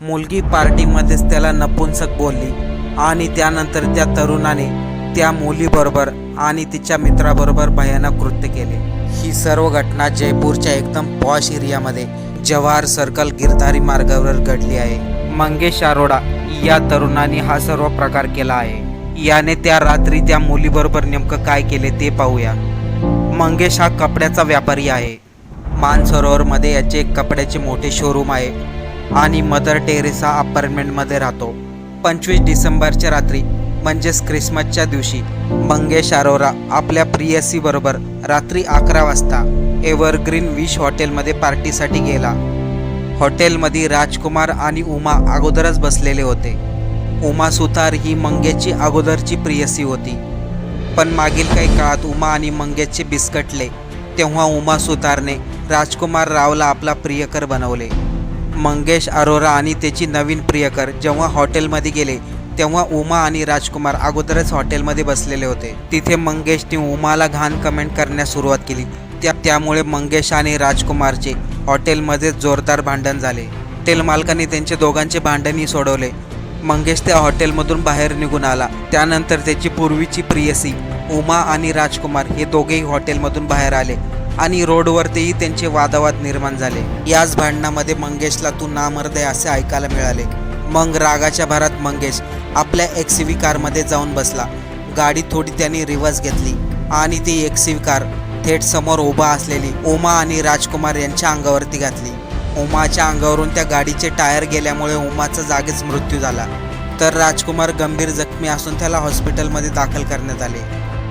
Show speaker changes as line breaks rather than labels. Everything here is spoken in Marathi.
मुलगी पार्टीमध्येच त्याला नपुंसक बोलली आणि त्यानंतर त्या तरुणाने त्या मुलीबरोबर आणि तिच्या मित्राबरोबर भयानक कृत्य केले. ही सर्व घटना जयपूरच्या एकदम पॉश एरियामध्ये जवाहर सर्कल गिरधारी मार्गावर घडली आहे. मंगेश अरोडा या तरुणाने हा सर्व प्रकार केला आहे. याने त्या रात्री त्या मुलीबरोबर नेमकं काय केले ते पाहूया. मंगेश हा कपड्याचा व्यापारी आहे. मानसरोवरमध्ये याचे एक कपड्याचे मोठे शोरूम आहे. आणि मदर टेरेसा अपार्टमेंटमध्ये राहतो. पंचवीस डिसेंबरच्या रात्री म्हणजेच क्रिसमसच्या दिवशी मंगेश अरोरा आपल्या प्रियसीबरोबर रात्री अकरा वाजता एव्हरग्रीन विश हॉटेलमध्ये पार्टीसाठी गेला. हॉटेलमध्ये राजकुमार आणि उमा अगोदरच बसलेले होते. उमा सुतार ही मंगेशची अगोदरची प्रियसी होती. पण मागील काही काळात उमा आणि मंगेशचे बिस्कटले तेव्हा उमा सुतारने राजकुमार रावला आपला प्रियकर बनवले. मंगेश अरोरा आणि त्याची नवीन प्रियकर जेव्हा हॉटेलमध्ये गेले तेव्हा उमा आणि राजकुमार अगोदरच हॉटेलमध्ये बसलेले होते. तिथे मंगेशने उमाला घाण कमेंट करण्यास सुरुवात केली. त्या त्यामुळे मंगेश आणि राजकुमारचे हॉटेलमध्ये जोरदार भांडण झाले. हॉटेल मालकाने त्यांचे दोघांचे भांडणही सोडवले. मंगेश त्या हॉटेलमधून बाहेर निघून आला. त्यानंतर त्याची पूर्वीची प्रियसी उमा आणि राजकुमार हे दोघेही हॉटेलमधून बाहेर आले. आणि रोडवरतीही त्यांचे वादावाद निर्माण झाले. याच भांडणामध्ये मंगेशला तू नामर्दय असे ऐकायला मिळाले. मग रागाच्या भरात मंगेश आपल्या एक्स व्ही कारमध्ये जाऊन बसला. गाडी थोडी त्याने रिव्हर्स घेतली आणि ती एक्स व्ही कार थेट समोर उभा असलेली उमा आणि राजकुमार यांच्या अंगावरती घातली. उमाच्या अंगावरून त्या गाडीचे टायर गेल्यामुळे उमाचा जागीच मृत्यू झाला. तर राजकुमार गंभीर जखमी असून त्याला हॉस्पिटलमध्ये दाखल करण्यात आले.